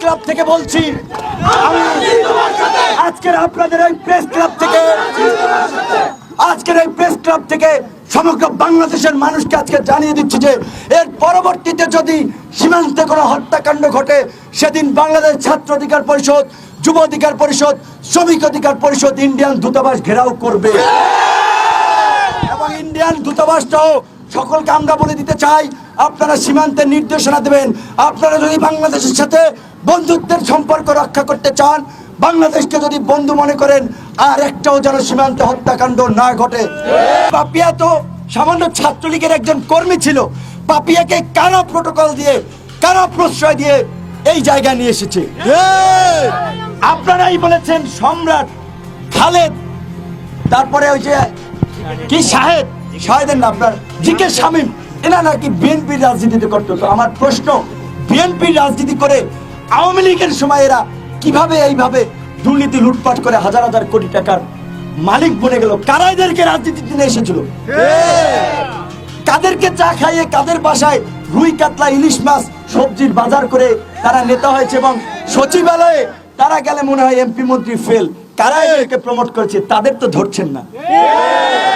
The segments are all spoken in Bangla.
ক্লাব থেকে বলছি আজকের আপনাদের এই প্রেস ক্লাব থেকে, আজকের এই প্রেস ক্লাব থেকে সমগ্র বাংলাদেশের মানুষকে আজকে জানিয়ে দিচ্ছি যে, এর পরবর্তীতে যদি সীমান্তে কোনো হত্যাকাণ্ড ঘটে, সেদিন বাংলাদেশ ছাত্র অধিকার পরিষদ, যুব অধিকার পরিষদ, শ্রমিক অধিকার পরিষদ, ইন্ডিয়ান দূতাবাস ঘেরাও করবে। এবং ইন্ডিয়ান দূতাবাসটাও সকলকে আমরা বলে দিতে চাই, আপনারা সীমান্তের নির্দেশনা দেবেন। আপনারা যদি বাংলাদেশের সাথে বন্ধুত্বের সম্পর্ক রক্ষা করতে চান, বাংলাদেশকে যদি বন্ধু মনে করেন, আর একটাও যেন সীমান্তে হত্যাকাণ্ড না ঘটে। পাপিয়া তো সামান্য ছাত্রলীগের একজন কর্মী ছিল। পাপিয়াকে কারা প্রোটোকল দিয়ে, কারা প্রশ্রয় দিয়ে এই জায়গায় নিয়ে এসেছে? আপনারাই বলেছেন সম্রাট খালেদ, তারপরে ওই যে কি, শাহেদ? শাহেদের না আপনার জিকে শামীম এরা নাকি বিএনপির রাজনীতিতে করতো তো আমার প্রশ্ন বিএনপির রাজনীতি করে আওয়ামী লীগের সময় এরা কীভাবে এইভাবে দুর্নীতি লুটপাট করে হাজার হাজার কোটি টাকার মালিক বনে গেল? কারা এদেরকে রাজনীতিতে নিয়ে এসেছিল? কাদেরকে চা খাইয়ে কাদের বাসায় রুই কাতলা ইলিশ মাছ সবজির বাজার করে তারা নেতা হয়েছে এবং সচিবালয়ে তারা গেলে মনে হয় এমপি মন্ত্রী ফেল কারা এদেরকে প্রমোট করেছে তাদের তো ধরছেন না।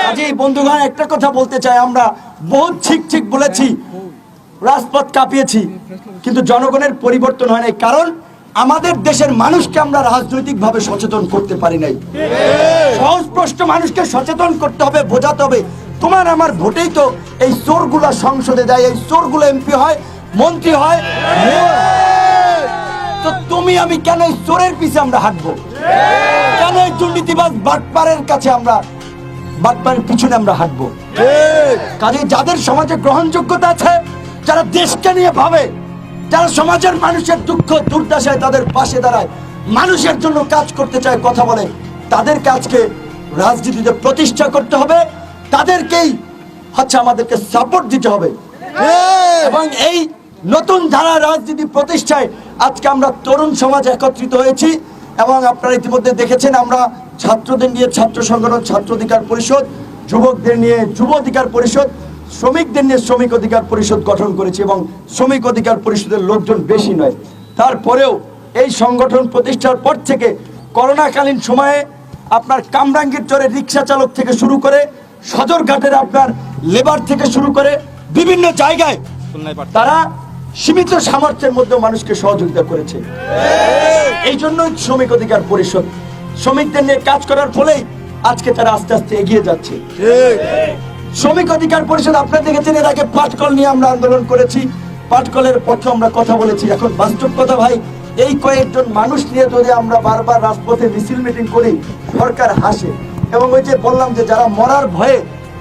কাজেই বন্ধুগণ, একটা কথা বলতে চাই। আমরা বহুত ঠিক ঠিক বলেছি, রাজপথ কাঁপিয়েছি, কিন্তু জনগণের পরিবর্তন হয় নাই। কারণ আমাদের দেশের মানুষকে আমরা রাজনৈতিকভাবে সচেতন করতে পারি নাই। প্রশ্ন, মানুষকে সচেতন করতে হবে, বোঝাতে হবে। তোমার আমার ভোটেই তো এই চোরগুলা সংসদে যায়, এই চোরগুলো এমপি হয়, মন্ত্রী হয়। তো তুমি, আমি কেন এই চোরের পিছে আমরা হাঁটবো? কেন এই দুর্নীতিবাজ বাটপারের কাছে আমরা বাটপারের পিছনে আমরা হাঁটবো। কাজে যাদের সমাজে গ্রহণযোগ্যতা আছে যারা দেশকে নিয়ে ভাবে যারা সমাজের মানুষের দুঃখ দুর্দশায় তাদের পাশে দাঁড়ায় মানুষের জন্য কাজ করতে চায় কথা বলে তাদের কাজকে রাজনীতিতে প্রতিষ্ঠা করতে হবে। তাদেরকেই হচ্ছে আমাদেরকে সাপোর্ট দিতে হবে। এবং এই নতুন ধারা রাজনীতি প্রতিষ্ঠায় আজকে আমরা তরুণ সমাজ একত্রিত হয়েছি। এবং আপনারা ইতিমধ্যে দেখেছেন আমরা ছাত্রদের নিয়ে ছাত্র সংগঠন, ছাত্র অধিকার পরিষদ, যুবকদের নিয়ে যুব অধিকার পরিষদ, শ্রমিকদের নিয়ে শ্রমিক অধিকার পরিষদ গঠন করেছে এবং শ্রমিক অধিকার পরিষদের লোকজন বেশি নয়। তারপরেও এই সংগঠন প্রতিষ্ঠার পর থেকে করোনাকালীন সময়ে আপনার কামরাঙ্গীর চরে রিক্সা চালক থেকে শুরু করে সদরঘাটের আপনার লেবার থেকে শুরু করে বিভিন্ন জায়গায় তারা সীমিত সামর্থ্যের মধ্যে মানুষকে সহযোগিতা করেছে। এই জন্য শ্রমিক অধিকার পরিষদ শ্রমিকদের নিয়ে কাজ করার ফলেই আজকে তারা আস্তে আস্তে এগিয়ে যাচ্ছে। শ্রমিক অধিকার পরিষদ আপনারা দেখেছেন এর আগে পাটকল নিয়ে আমরা আন্দোলন করেছি। পাটকলের পক্ষে আমরা কথা বলেছি। এখন বাস্তব কথা ভাই এই কয়েকজন মানুষ নিয়ে যদি আমরা বারবার রাজপথে মিছিল মিটিং করি সরকার হাসে। এবং ওই যে বললাম যে যারা মরার ভয়ে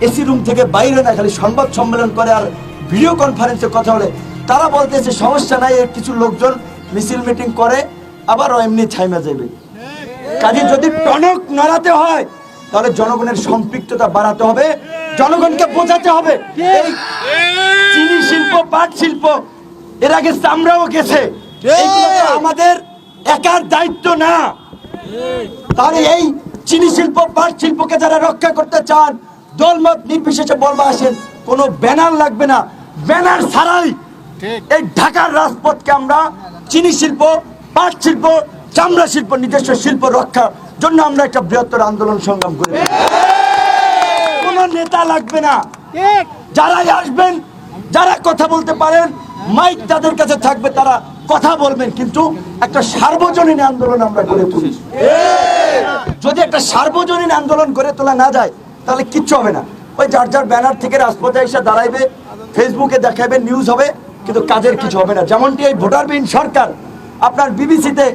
এসি রুম থেকে বাইরে না খালি সংবাদ সম্মেলন করে আর ভিডিও কনফারেন্সে কথা বলে তারা বলতেছে সমস্যা নাই এর কিছু লোকজন মিছিল মিটিং করে আবারও এমনি ছাইমা যাবে কাজে যদি টনক নড়াতে হয় তাহলে জনগণের সম্পৃক্ততা বাড়াতে হবে জনগণকে বোঝাতে হবে। এই চিনি শিল্প পাট শিল্প এর আগে চামড়াও গেছে। আমাদের একার দায়িত্ব না। তাহলে এই চিনি শিল্প পাট শিল্পকে যারা রক্ষা করতে চান দলমত নির্বিশেষে বলবা আসেন কোনো ব্যানার লাগবে না। ব্যানার ছাড়াই এই ঢাকার রাজপথকে আমরা চিনি শিল্প পাট শিল্প চামড়া শিল্প, নিজস্ব শিল্প রক্ষার জন্য আমরা একটা বৃহত্তর আন্দোলন সংগ্রাম করি। কোন নেতা লাগবে না। যারাই আসবেন, যারা কথা বলতে পারেন, মাইক তাদের কাছে থাকবে, তারা কথা বলবেন, কিন্তু একটা সার্বজনীন আন্দোলন আমরা গড়ে তুলি। যদি একটা সার্বজনীন আন্দোলন গড়ে তোলা না যায়, তাহলে কিচ্ছু হবে না। ওই যার যার ব্যানার থেকে রাজপথে এসে দাঁড়াইবে, ফেসবুকে দেখাবে নিউজ হবে, কিন্তু কাজের কিছু হবে না। যেমনটি এই ভোটারবিহীন সরকার, আপনার বিবিসিতে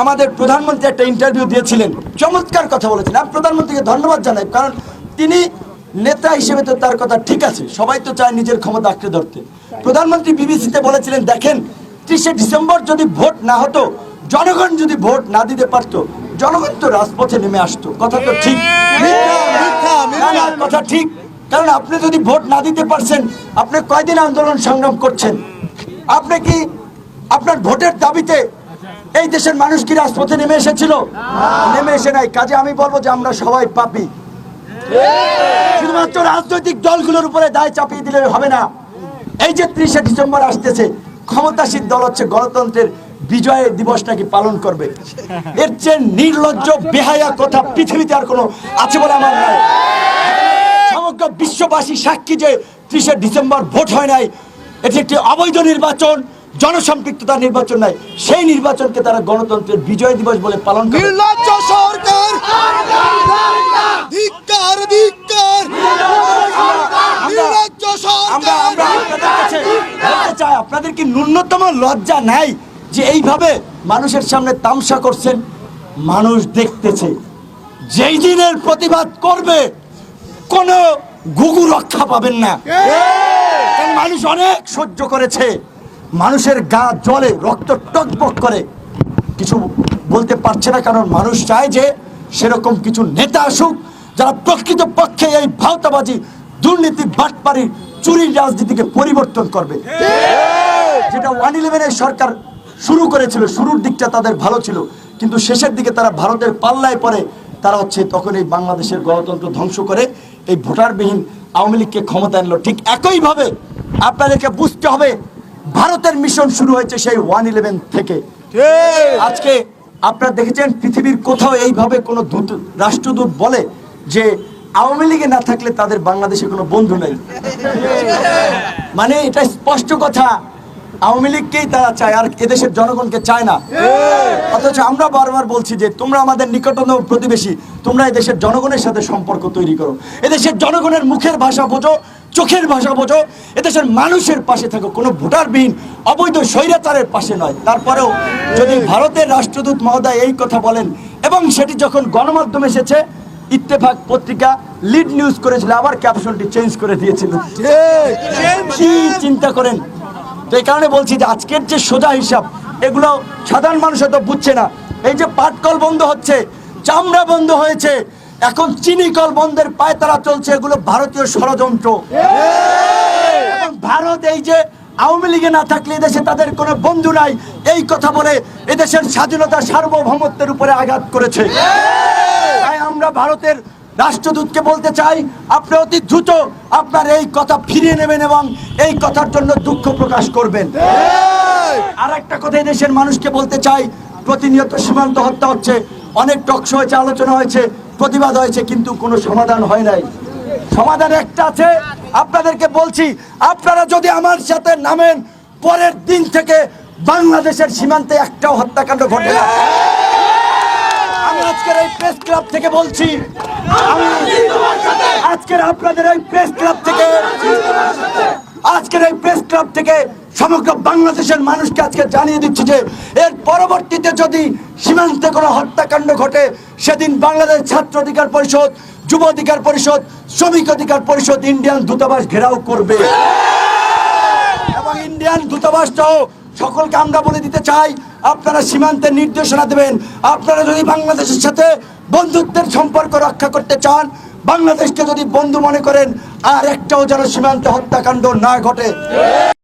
আমাদের প্রধানমন্ত্রী একটা ইন্টারভিউ দিয়েছিলেন। চমৎকার কথা বলেছেন। আমি প্রধানমন্ত্রীকে ধন্যবাদ জানাই কারণ তিনি নেতা হিসেবে তো তার কথা ঠিক আছে। সবাই তো চায় নিজের ক্ষমতা আঁকড়ে ধরতে। প্রধানমন্ত্রী বিবিসিতে বলেছিলেন দেখেন ত্রিশে ডিসেম্বর যদি ভোট না হতো জনগণ যদি ভোট না দিতে পারতো জনগণ তো রাজপথে নেমে আসতো। কথা তো ঠিক। কথা ঠিক। কারণ আপনি যদি ভোট না দিতে পারছেন আপনি কয়দিন আন্দোলন সংগ্রাম করছেন? আপনি কি আপনার ভোটের দাবিতে এই দেশের মানুষ কি রাজপথে নেমে এসেছিল? নেমে এসে নাই। কাজে আমি বলব যে আমরা সবাই পাপি। শুধুমাত্র রাজনৈতিক দলগুলোর উপরে দায় চাপিয়ে দিলে হবে না। এই যে ত্রিশে ডিসেম্বর আসতেছে, ক্ষমতাসীন দল হচ্ছে গণতন্ত্রের বিজয় দিবসটাকে পালন করবে। এর চেয়ে নির্লজ্জ, বেহায়া কথা পৃথিবীতে আর কোনো আছে বলে আমার নয় সমগ্র বিশ্ববাসী সাক্ষী যে ত্রিশে ডিসেম্বর ভোট হয় নাই, এটি একটি অবৈধ নির্বাচন। জনসম্পৃক্ততার নির্বাচন নাই সেই নির্বাচনকে তারা গণতন্ত্রের বিজয় দিবস বলে পালন করে। নির্লজ্জ সরকার! ধিক্কার ধিক্কার! নির্লজ্জ আমরা আমরা সরকার! আপনাদের কাছে বলতে চাই আপনাদের কি ন্যূনতম লজ্জা নাই যে এইভাবে মানুষের সামনে তামসা করছেন? মানুষ দেখতেছে যেই দিনের প্রতিবাদ করবে কোনো গুগু রক্ষা পাবেন না। মানুষ অনেক সহ্য করেছে। মানুষের গা জলে, রক্ত টকবক করে। কিছু বলতে পারছে না, কারণ মানুষ চায় যে সেরকম কিছু নেতা আসুক, যারা প্রকৃত পক্ষে এই ভাওতাবাজি, দুর্নীতি বাটপারি চুরির রাজনীতিকে পরিবর্তন করবে। যেটা ওয়ান ইলেভেনের সরকার শুরু করেছিল, শুরুর দিকটা তাদের ভালো ছিল, কিন্তু শেষের দিকে তারা ভারতের পাল্লায় পড়ে। তারা হচ্ছে তখন এই বাংলাদেশের গণতন্ত্র ধ্বংস করে, এই ভোটারবিহীন আওয়ামী লীগকে ক্ষমতা আনলো। ঠিক একইভাবে আপনাদেরকে বুঝতে হবে ভারতের মিশন শুরু হয়েছে সেই ওয়ান ইলেভেন থেকে। আজকে আপনারা দেখেছেন পৃথিবীর কোথাও এইভাবে কোনো দূত রাষ্ট্রদূত বলে যে আওয়ামী লীগে না থাকলে তাদের বাংলাদেশে কোনো বন্ধু নেই। মানে এটা স্পষ্ট কথা। আওয়ামী লীগকেই তারা চায় আর এদেশের জনগণকে চায় না। অথচ আমরা বারবার বলছি যে তোমরা আমাদের নিকটতম প্রতিবেশী তোমরা এদেশের জনগণের সাথে সম্পর্ক তৈরি করো। এদেশের জনগণের মুখের ভাষা বোঝো চোখের ভাষা বোঝো, এদেশের মানুষের পাশে থাকো, কোনো ভোটারবিহীন অবৈধ স্বৈরাচারের পাশে নয়। তারপরেও যদি ভারতের রাষ্ট্রদূত মহোদয় এই কথা বলেন, এবং সেটি যখন গণমাধ্যমে এসেছে, ইত্তেফাক পত্রিকা, লিড নিউজ করেছিল, আবার ক্যাপশনটি চেঞ্জ করে দিয়েছিল। চিন্তা করেন? তো এই কারণে বলছি যে আজকের যে সোজা হিসাব, এগুলো সাধারণ মানুষ হয়তো বুঝছে না। এই যে পাটকল বন্ধ হচ্ছে, চামড়া বন্ধ হয়েছে এখন চিনি কল বন্ধের পায়তারা চলছে এগুলো ভারতীয় ষড়যন্ত্র। ভারত এই যে আওয়ামী লীগে না থাকলে এদেশে তাদের কোনো বন্ধু নাই এই কথা বলে এদেশের স্বাধীনতা সার্বভৌমত্বের উপরে আঘাত করেছে। তাই আমরা ভারতের রাষ্ট্রদূতকে বলতে চাই আপনি অতি দ্রুত আপনার এই কথা ফিরিয়ে নেবেন এবং এই কথার জন্য দুঃখ প্রকাশ করবেন। আর একটা কথা দেশের মানুষকে বলতে চাই প্রতিনিয়ত সীমান্ত হত্যা হচ্ছে অনেক টকশো হয়েছে আলোচনা হয়েছে প্রতিবাদ হয়েছে, কিন্তু কোনো সমাধান হয় নাই। সমাধান একটা আছে, আপনাদেরকে বলছি, আপনারা যদি আমার সাথে নামেন, পরের দিন থেকে বাংলাদেশের সীমান্তে একটাও হত্যাকাণ্ড ঘটে না। জানিয়ে দিচ্ছি যে, এর পরবর্তীতে যদি সীমান্তে কোনো হত্যাকাণ্ড ঘটে সেদিন বাংলাদেশ ছাত্র অধিকার পরিষদ, যুব অধিকার পরিষদ, শ্রমিক অধিকার পরিষদ ইন্ডিয়ান দূতাবাস ঘেরাও করবে। এবং ইন্ডিয়ান দূতাবাসটাও সকলকে আমরা বলে দিতে চাই, আপনারা সীমান্তের নির্দেশনা দেবেন। আপনারা যদি বাংলাদেশের সাথে বন্ধুত্বের সম্পর্ক রক্ষা করতে চান, বাংলাদেশকে যদি বন্ধু মনে করেন, আর একটাও যেন সীমান্তে হত্যাকাণ্ড না ঘটে।